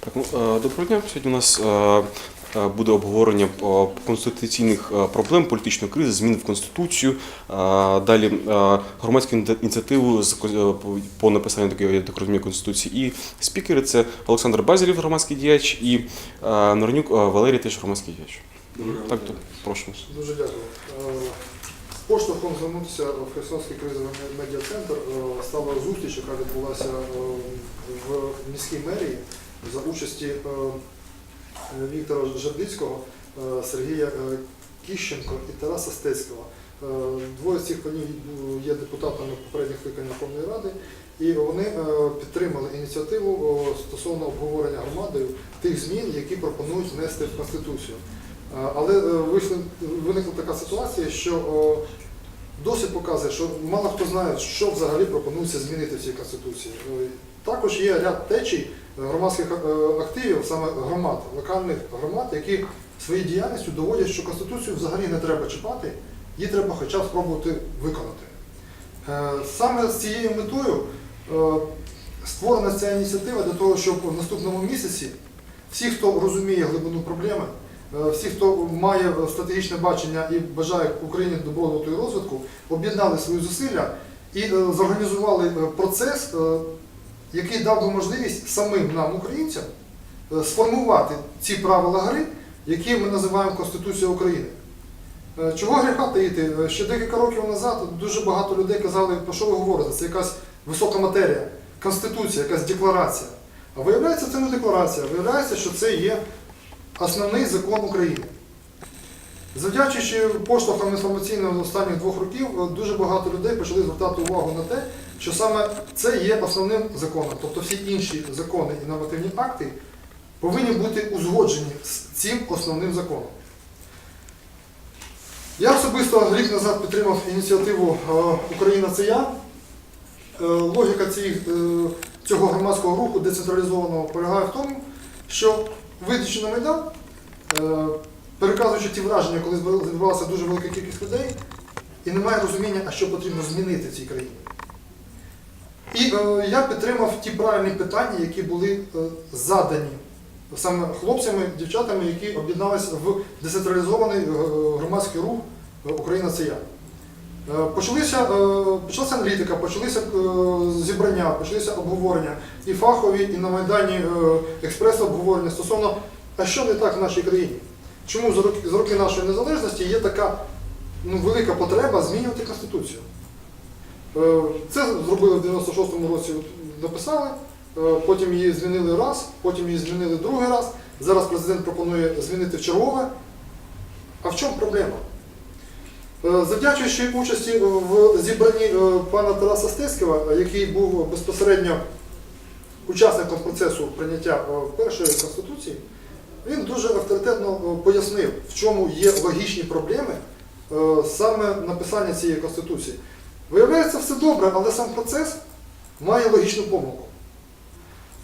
Так, ну, е, доброго дня. Сьогодні у нас е, е, буде обговорення конституційних проблем, політичної кризи, змін в Конституцію. Далі громадську ініці- ініціативу по- написанню такої, я так розумію, Конституції. І спікери це Олександр Базарів, громадський діяч, і Наронюк е, Валерій, теж громадський діяч. Так, то прошу. Дуже дякую. Поштовхом звернутися в Херсонський кризовий медіа-центр стала зустріч, яка відбулася в міській мерії за участі е, Віктора Жардицького, е, Сергія е, Кіщенко і Тараса Стецького. Двоє з цих панів є депутатами попередніх скликань Верховної Ради, і вони підтримали ініціативу стосовно обговорення громадою тих змін, які пропонують внести в Конституцію. Але виникла така ситуація, що досвід показує, що мало хто знає, що взагалі пропонується змінити в цій Конституції. Е, Також є ряд течій громадських е, активів, саме громад, локальних громад, які своєю діяльністю доводять, що Конституцію взагалі не треба чіпати, її треба хоча б спробувати виконати. Е, Саме з цією метою е, створена ця ініціатива для того, щоб в наступному місяці всі, хто розуміє глибину проблеми, е, всі, хто має стратегічне бачення і бажає Україні добробуту і розвитку, об'єднали свої зусилля і е, зорганізували е, процес, е, який дав би можливість самим нам, українцям, е, сформувати ці правила гри, які ми називаємо Конституція України. Е, Чого гріха таїти? Е, Ще декілька років назад дуже багато людей казали, про що ви говорите? Це якась висока матерія, конституція, якась декларація. А виявляється, це не декларація, виявляється, що це є основний закон України. Завдячуючи поштовхам інформаційним останніх двох років, е, дуже багато людей почали звертати увагу на те, що саме це є основним законом. Тобто всі інші закони і нормативні акти повинні бути узгоджені з цим основним законом. Я особисто рік назад підтримав ініціативу е, Україна це я. Е, Логіка цього громадського руху децентралізованого полягає в тому, що вийдучи на Майдан, переказуючи ті враження, коли збиралася дуже велика кількість людей, і немає розуміння, а що потрібно змінити в цій країні. І е, я підтримав ті правильні питання, які були е, задані саме хлопцями, дівчатами, які об'єдналися в децентралізований е, громадський рух е, Україна це я. Е, Почалися, почалася аналітика, почалися зібрання, почалися обговорення і фахові, і на Майдані експрес-обговорення стосовно, а що не так в нашій країні? Чому за роки, нашої незалежності є така ну, велика потреба змінювати Конституцію? Е, Це зробили в 96-му році, написали, е, потім її змінили раз, потім її змінили другий раз. Зараз президент пропонує змінити в чергове. А в чому проблема? Е, Завдячуючи участі в зібранні пана Тараса Стецького, який був безпосередньо учасником процесу прийняття першої конституції, він дуже авторитетно е, пояснив, в чому є логічні проблеми е, саме написання цієї конституції. Виявляється, все добре, але сам процес має логічну помилку.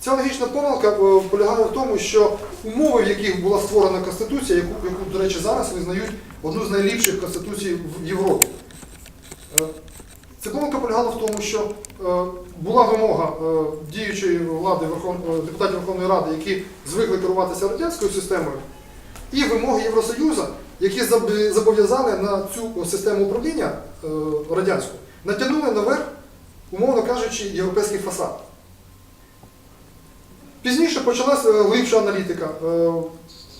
Ця логічна помилка е, полягає в тому, що умови, в яких була створена Конституція, яку, яку, до речі, зараз визнають одну з найліпших конституцій в Європі. Ця помилка полягала в тому, що е, була вимога е, діючої влади е, депутатів Верховної Ради, які звикли керуватися радянською системою, і вимоги Євросоюзу, які зобов'язали на цю систему управління радянську, натягнули наверх, умовно кажучи, європейський фасад. Пізніше почалася глибша аналітика.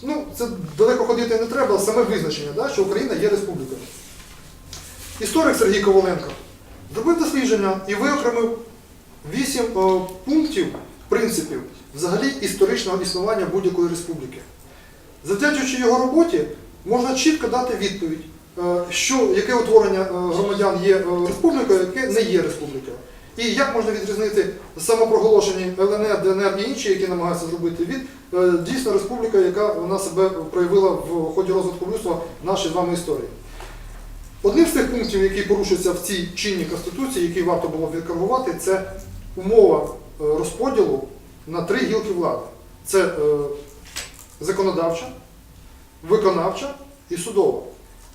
Ну, це далеко ходити не треба, саме визначення, да, що Україна є республікою. Історик Сергій Коваленко зробив дослідження і виокремив вісім е, пунктів, принципів взагалі історичного існування будь-якої республіки. Завдячуючи його роботі, можна чітко дати відповідь, е, що, яке утворення е, громадян є республікою, яке не є республікою. І як можна відрізнити самопроголошені ЛНР, ДНР і інші, які намагаються зробити, від дійсно республіка, яка вона себе проявила в ході розвитку людства в нашій з вами історії. Одним з тих пунктів, які порушуються в цій чинній конституції, який варто було б відкоригувати, це умова е, розподілу на три гілки влади: це е, законодавча, виконавча і судова.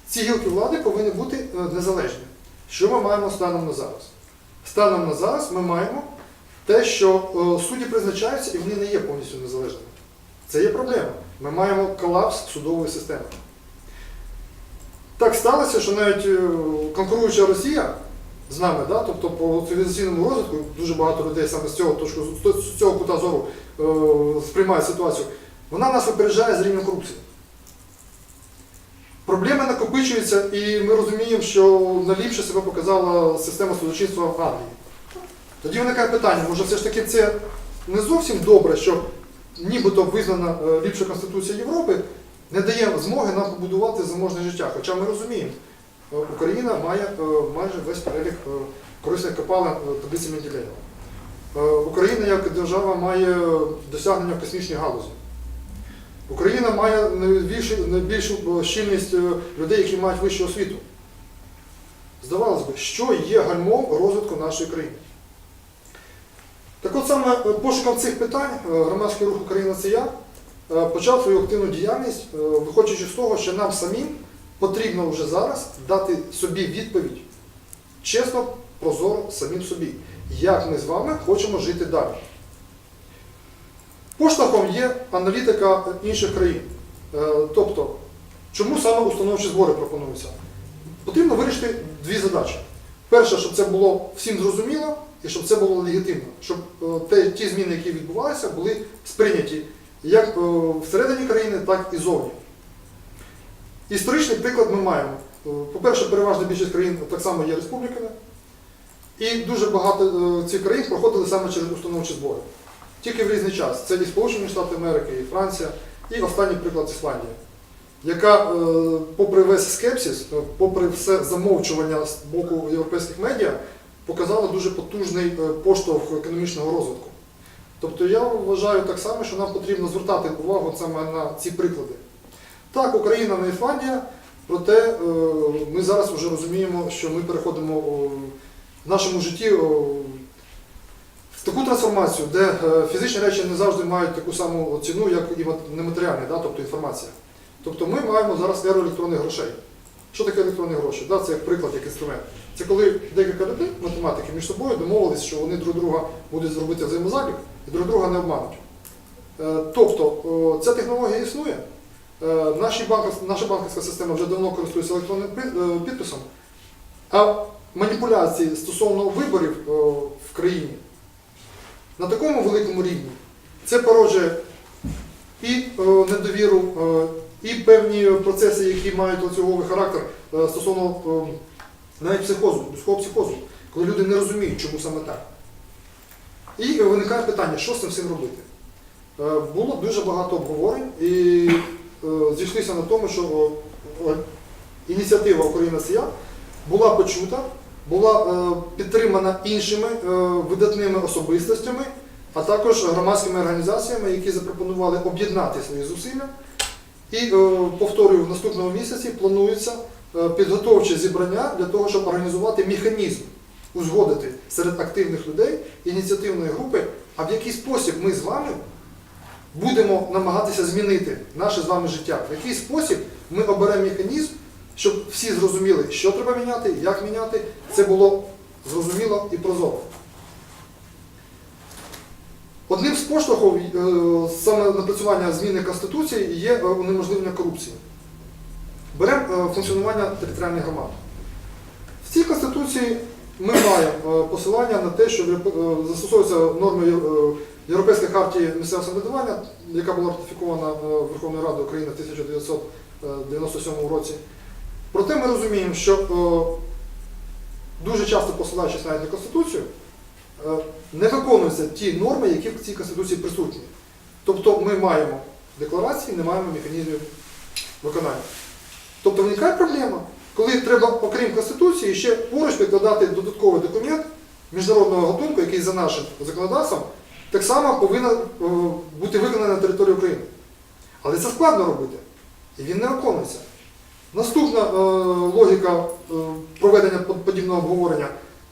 Ці гілки влади повинні бути е, незалежні. Що ми маємо станом на зараз? Станом на зараз ми маємо те, що е, судді призначаються і вони не є повністю незалежними. Це є проблема. Ми маємо колапс судової системи. Так сталося, що навіть е, конкуруюча Росія з нами, да, тобто по цивілізаційному розвитку, дуже багато людей саме з цього, точку, з цього кута зору е, сприймає ситуацію, вона нас випереджає з рівнем корупції. Проблеми накопичуються, і ми розуміємо, що найліпше себе показала система судочинства в Англії. Тоді виникає питання, може все ж таки це не зовсім добре, що нібито визнана е, ліпша Конституція Європи не дає змоги нам побудувати заможне життя. Хоча ми розуміємо, е, Україна має е, майже весь перелік е, корисних копалин таблиці Менделєєва. Україна як держава має досягнення в космічній галузі. Україна має найбільшу, найбільшу щільність людей, які мають вищу освіту. Здавалось би, що є гальмом розвитку нашої країни. Так от саме пошуком цих питань громадський рух Україна це я почав свою активну діяльність, е, виходячи з того, що нам самим потрібно вже зараз дати собі відповідь чесно, прозоро самим собі, як ми з вами хочемо жити далі. Поштовхом є аналітика інших країн. Е, Тобто, чому саме установчі збори пропонуються? Потрібно вирішити дві задачі. Перше, щоб це було всім зрозуміло і щоб це було легітимно, щоб е, ті зміни, які відбувалися, були сприйняті як е, всередині країни, так і зовні. Історичний приклад ми маємо. Е, По-перше, переважна більшість країн так само є республіками, і дуже багато е, цих країн проходили саме через установчі збори. Тільки в різний час. Це і Сполучені Штати Америки, і Франція, і останній приклад Ісландія, яка, попри весь скепсис, попри все замовчування з боку європейських медіа, показала дуже потужний поштовх економічного розвитку. Тобто я вважаю так само, що нам потрібно звертати увагу саме на ці приклади. Так, Україна не Ісландія, проте е, ми зараз вже розуміємо, що ми переходимо в нашому житті в таку трансформацію, де е, фізичні речі не завжди мають таку саму ціну, як і мат- нематеріальні, да, тобто інформація. Тобто ми маємо зараз еру електронних грошей. Що таке електронні гроші? Да, це як приклад, як інструмент. Це коли декілька людей, математики, між собою домовились, що вони друг друга будуть зробити взаємозалік і друг друга не обмануть. Е, Тобто ця технологія існує. Е, наша банківська система вже давно користується електронним е, підписом, а маніпуляції стосовно виборів е, в країні на такому великому рівні це породжує і е, недовіру, е, і певні процеси, які мають ланцюговий характер е, стосовно е, навіть психозу, людського психозу, коли люди не розуміють, чому саме так. І е, виникає питання, що з цим всім робити. Е, Було дуже багато обговорень і е, зійшлися на тому, що о, ініціатива Україна Сія була почута, була е, підтримана іншими е, видатними особистостями, а також громадськими організаціями, які запропонували об'єднати свої зусилля. І е, повторюю, в наступному місяці планується е, підготовче зібрання для того, щоб організувати механізм, узгодити серед активних людей ініціативної групи, а в який спосіб ми з вами будемо намагатися змінити наше з вами життя, в який спосіб ми оберемо механізм, щоб всі зрозуміли, що треба міняти, як міняти, це було зрозуміло і прозоро. Одним з поштовхів е, саме напрацювання зміни Конституції є е, унеможливлення корупції. Беремо е, функціонування територіальних громад. В цій Конституції ми маємо е, посилання на те, що е, застосовуються норми Європейської хартії місцевого самоврядування, яка була ратифікована Верховною Радою України в 1997 році. Проте ми розуміємо, що дуже часто посилаючись навіть на Конституцію, не виконуються ті норми, які в цій Конституції присутні. Тобто ми маємо декларації, не маємо механізмів виконання. Тобто виникає проблема, коли треба, окрім Конституції, ще поруч підкладати додатковий документ міжнародного готунку, який за нашим законодавством так само повинен е, бути виконаний на території України. Але це складно робити. І він не виконується. Наступна е, логіка е, проведення подібного обговорення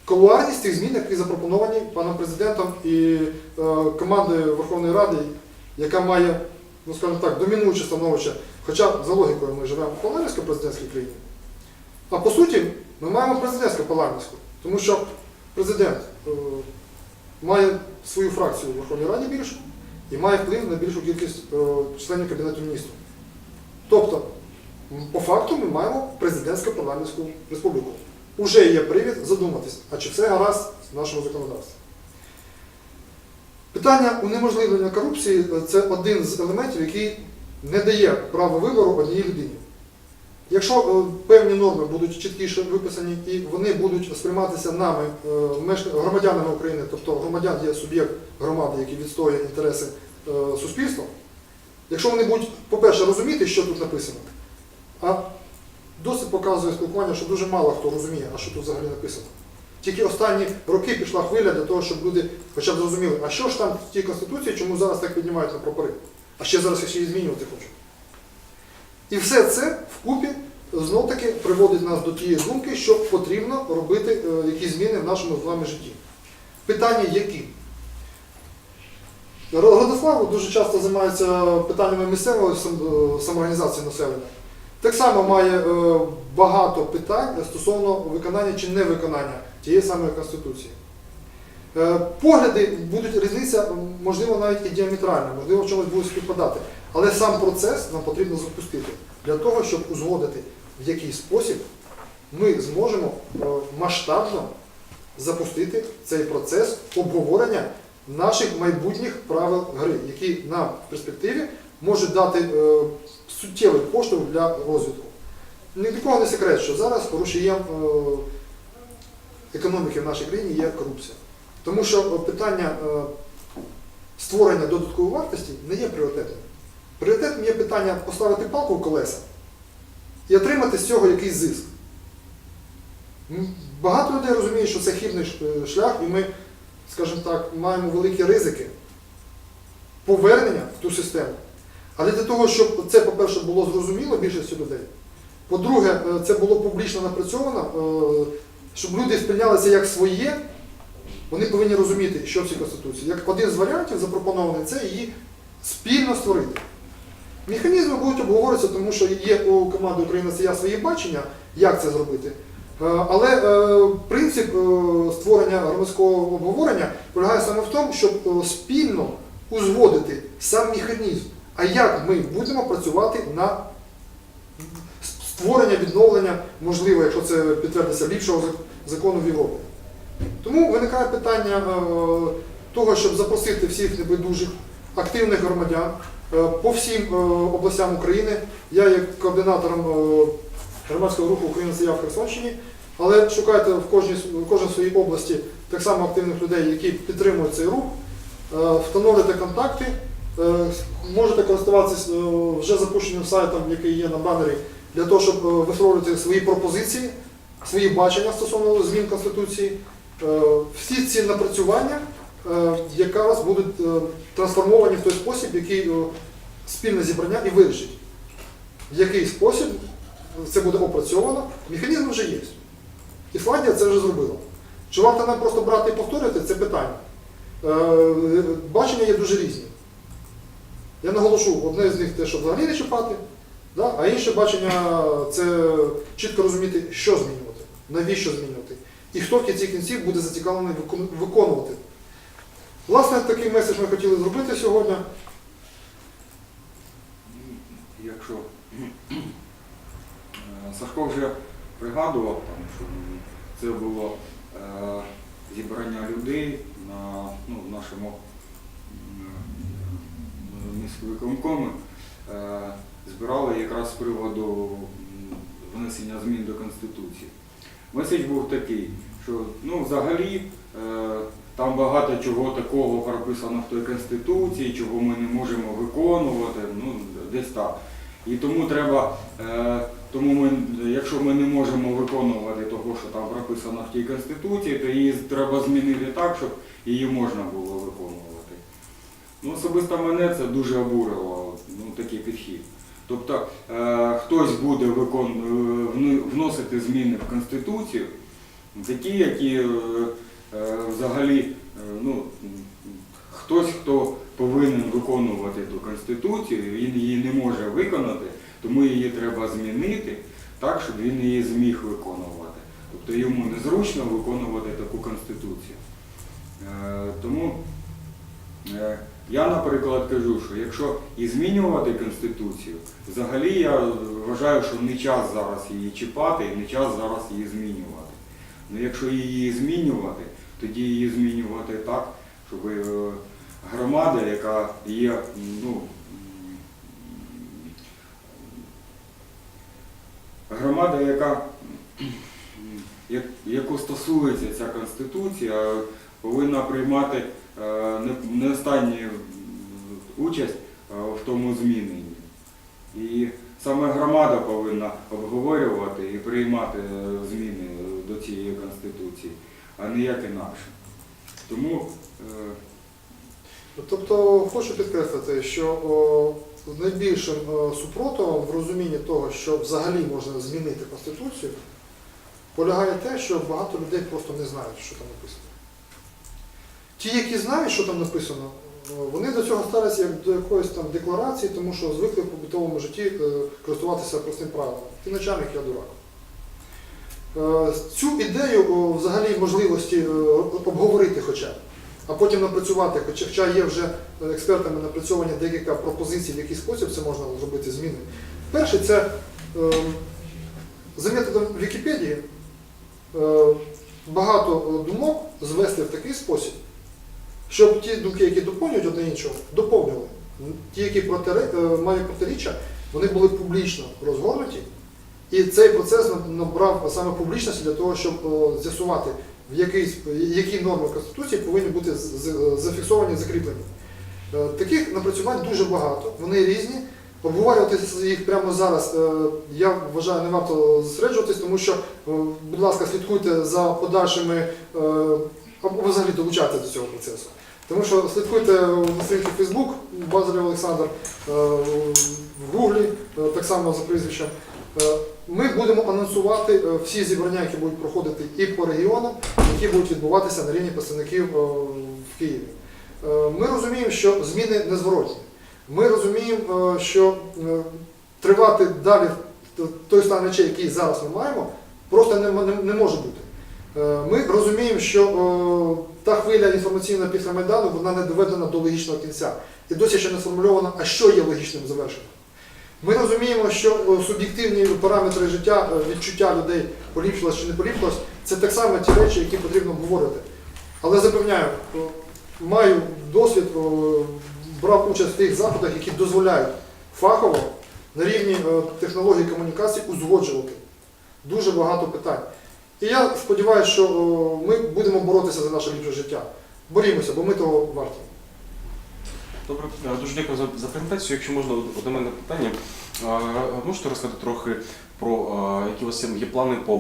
колуарність тих змін, які запропоновані паном президентом і е, командою Верховної Ради, яка має, ну скажімо так, домінуюче становище. Хоча за логікою ми живемо в парламентсько-президентській країні. А по суті, ми маємо президентську парламентську, тому що президент е, має свою фракцію у Верховній Раді більшу і має вплив на більшу кількість е, членів Кабінету міністрів. Тобто, по факту ми маємо президентську парламентську республіку. Уже є привід задуматись, а чи все гаразд в нашому законодавстві. Питання унеможливлення корупції е, це один з елементів, який не дає право вибору одній людині. Якщо е, певні норми будуть чіткіше виписані і вони будуть сприйматися нами, е, громадянами України, тобто громадян є суб'єкт громади, який відстоює інтереси е, суспільства, якщо вони будуть, по-перше, розуміти, що тут написано, а досить показує спілкування, що дуже мало хто розуміє, а що тут взагалі написано. Тільки останні роки пішла хвиля для того, щоб люди хоча б зрозуміли, а що ж там в тій конституції, чому зараз так піднімають на прапори, а ще зараз ще її змінювати хочуть. І все це вкупі знов таки приводить нас до тієї думки, що потрібно робити е, якісь зміни в нашому з вами житті. Питання які? Радослав дуже часто займається питаннями місцевої е, самоорганізації населення. Так само має е, багато питань стосовно виконання чи невиконання тієї самої Конституції. Е, Погляди будуть різниця, можливо, навіть і діаметральна, можливо, в чомусь будуть співпадати. Але сам процес нам потрібно запустити для того, щоб узгодити, в який спосіб ми зможемо е, масштабно запустити цей процес обговорення наших майбутніх правил гри, які нам в перспективі можуть дати е, суттєвий поштовх для розвитку. Ні для кого не секрет, що зараз порушієм е, економіки в нашій країні є корупція. Тому що е, питання е, створення додаткової вартості не є пріоритетним. Пріоритетним є питання поставити палку в колеса і отримати з цього якийсь зиск. Багато людей розуміють, що це хибний е, шлях, і ми, скажімо так, маємо великі ризики повернення в ту систему. Але для того, щоб це, по-перше, було зрозуміло більшості людей, по-друге, це було публічно напрацьовано, щоб люди сприйняли як своє, вони повинні розуміти, що в цій Конституції. Як один з варіантів запропонований, це її спільно створити. Механізми будуть обговорюватися, тому що є у команди України це я свої бачення, як це зробити. Е, Але е, принцип е, створення громадського обговорення полягає саме в тому, щоб спільно узгодити сам механізм, а як ми будемо працювати на створення, відновлення, можливо, якщо це підтвердиться, ліпшого закону в Європі. Тому виникає питання е, того, щоб запросити всіх небайдужих активних громадян е, по всім е, областям України. Я є координатором громадського руху Україна Заяв в Херсонщині, але шукайте в кожній в кожній своїй області так само активних людей, які підтримують цей рух, встановлюйте контакти, можете користуватися вже запущеним сайтом, який є на банері, для того, щоб висловлювати свої пропозиції, свої бачення стосовно змін Конституції. Е, Всі ці напрацювання е, якраз будуть е, трансформовані в той спосіб, який спільне зібрання і вирішить, в який спосіб це буде опрацьовано. Механізм вже є. Ісландія це вже зробила. Чи варто нам просто брати і повторювати, це питання. Бачення є дуже різні. Я наголошу, одне з них те, що взагалі не чіпати, да? а інше бачення це чітко розуміти, що змінювати, навіщо змінювати. І хто в кінці кінців буде зацікавлений виконувати. Власне, такий меседж ми хотіли зробити сьогодні. Якщо е, Сашко вже пригадував, там, що це було е, зібрання людей на ну, нашому м, міськвиконкомі, е, збирали якраз з приводу внесення змін до Конституції. Меседж був такий, що ну, взагалі е, там багато чого такого прописано в той Конституції, чого ми не можемо виконувати, ну, десь так. І тому треба, е, тому ми, якщо ми не можемо виконувати того, що там прописано в тій Конституції, то її треба змінити так, щоб її можна було виконувати. Ну, особисто мене це дуже обурило, ну, такий підхід. Тобто е, хтось буде е, вносити зміни в Конституцію, такі, які е, взагалі ну, хтось, хто повинен виконувати ту Конституцію, він її не може виконати, тому її треба змінити так, щоб він її зміг виконувати. Тобто йому незручно виконувати таку Конституцію. Тому я, наприклад, кажу, що якщо і змінювати Конституцію, взагалі я вважаю, що не час зараз її чіпати і не час зараз її змінювати. Ну, якщо її змінювати, тоді її змінювати так, щоб е, громада, яка є, ну, громада, яка, яку стосується ця конституція, повинна приймати не, не останню участь е, в тому зміненні. І саме громада повинна обговорювати і приймати е, зміни до цієї конституції, а ніяк інакше. Тому е, Тобто хочу підкреслити, що о, найбільшим о, супротивом в розумінні того, що взагалі можна змінити Конституцію, полягає те, що багато людей просто не знають, що там написано. Ті, які знають, що там написано, вони до цього ставляться як до якоїсь там декларації, тому що звикли в побутовому житті е, користуватися простим правилом. Ти начальник, я дурак. Е, Цю ідею взагалі можливості е, обговорити хоча б, а потім напрацювати, хоча- є вже експертами напрацьовані декілька пропозицій, в який спосіб це можна зробити зміни. Перше, це за методом Вікіпедії багато думок звести в такий спосіб, щоб ті думки, які доповнюють одне іншого, доповнювали. Ті, які е, мають протиріччя, вони були публічно розгорнуті. І цей процес набрав саме публічності для того, щоб е, з'ясувати, в який, які норми Конституції повинні бути зафіксовані, закріплені. Е, Таких напрацювань дуже багато, вони різні. Обговорювати їх прямо зараз, я вважаю, не варто зосереджуватись, тому що, будь ласка, слідкуйте за подальшими, або взагалі долучайтеся до цього процесу. Тому що слідкуйте на сторінці Facebook, Базарів Олександр, е, в Гуглі, е, так само за прізвищем. Е, Ми будемо анонсувати всі зібрання, які будуть проходити і по регіонам, які будуть відбуватися на рівні представників в Києві. Ми розуміємо, що зміни незворотні. Ми розуміємо, що тривати далі той стан речей, який зараз ми маємо, просто не, може бути. Ми розуміємо, що та хвиля інформаційна після Майдану вона не доведена до логічного кінця. І досі ще не сформульовано, а що є логічним завершенням. Ми розуміємо, що е, суб'єктивні параметри життя, е, відчуття людей поліпшилось чи не поліпшилось, це так само ті речі, які потрібно обговорити. Але запевняю, е, маю досвід, брав участь в тих заходах, які дозволяють фахово на рівні технологій комунікації узгоджувати дуже багато питань. І я сподіваюся, що е, ми будемо боротися за наше ліпше життя. Борімося, бо ми того варті. Добре, е, дуже дякую за, за презентацію. Якщо можна, до мене питання. Е, Можете розказати трохи про які у вас є плани по,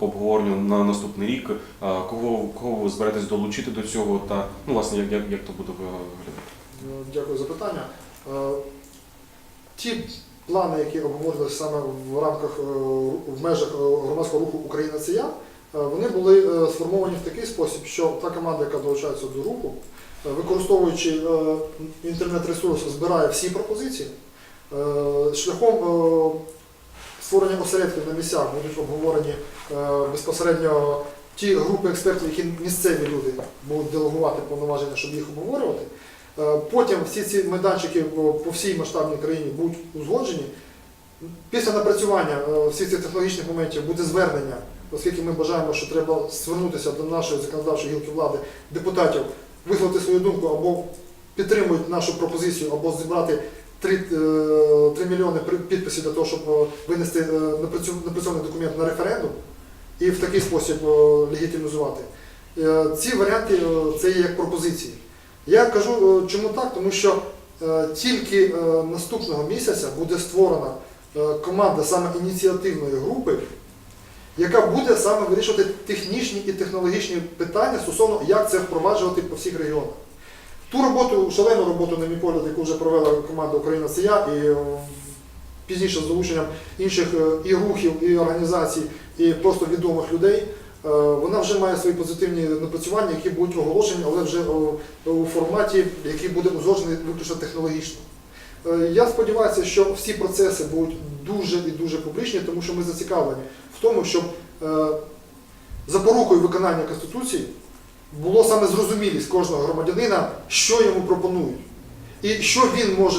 обговоренню на наступний рік? Кого, кого ви збираєтесь долучити до цього та ну, власне, як, як, як то буде виглядати? Дякую за питання. Ті плани, які обговорювалися саме в рамках е, в межах е, громадського руху Україна це я, е, вони були сформовані в такий спосіб, що та команда, яка долучається до руху, використовуючи інтернет-ресурс, збирає всі пропозиції. Шляхом створення осередків на місцях будуть обговорені безпосередньо ті групи експертів, які місцеві люди будуть делегувати повноваження, щоб їх обговорювати. Е, Потім всі ці майданчики по всій масштабній країні будуть узгоджені. Після напрацювання е, всіх цих технологічних моментів буде звернення, оскільки ми бажаємо, що треба звернутися до нашої законодавчої гілки влади депутатів, висловити свою думку або підтримують нашу пропозицію, або зібрати 3, 3 мільйони підписів для того, щоб е, винести е, напрацьований документ на референдум і в такий спосіб е, легітимізувати. Е, Ці варіанти е, це є як пропозиції. Я кажу, е, чому так, тому що е, тільки е, наступного місяця буде створена команда саме ініціативної групи, яка буде саме вирішувати технічні і технологічні питання стосовно, як це впроваджувати по всіх регіонах. Ту роботу, шалену роботу, на мій погляд, яку вже провела команда Україна це я, і пізніше з долученням інших і рухів, і організацій, і просто відомих людей, вона вже має свої позитивні напрацювання, які будуть оголошені, але вже у форматі, який буде узгоджений виключно технологічно. Е, Я сподіваюся, що всі процеси будуть дуже і дуже публічні, тому що ми зацікавлені в тому, щоб е, запорукою виконання Конституції було саме зрозумілість кожного громадянина, що йому пропонують, і що він може.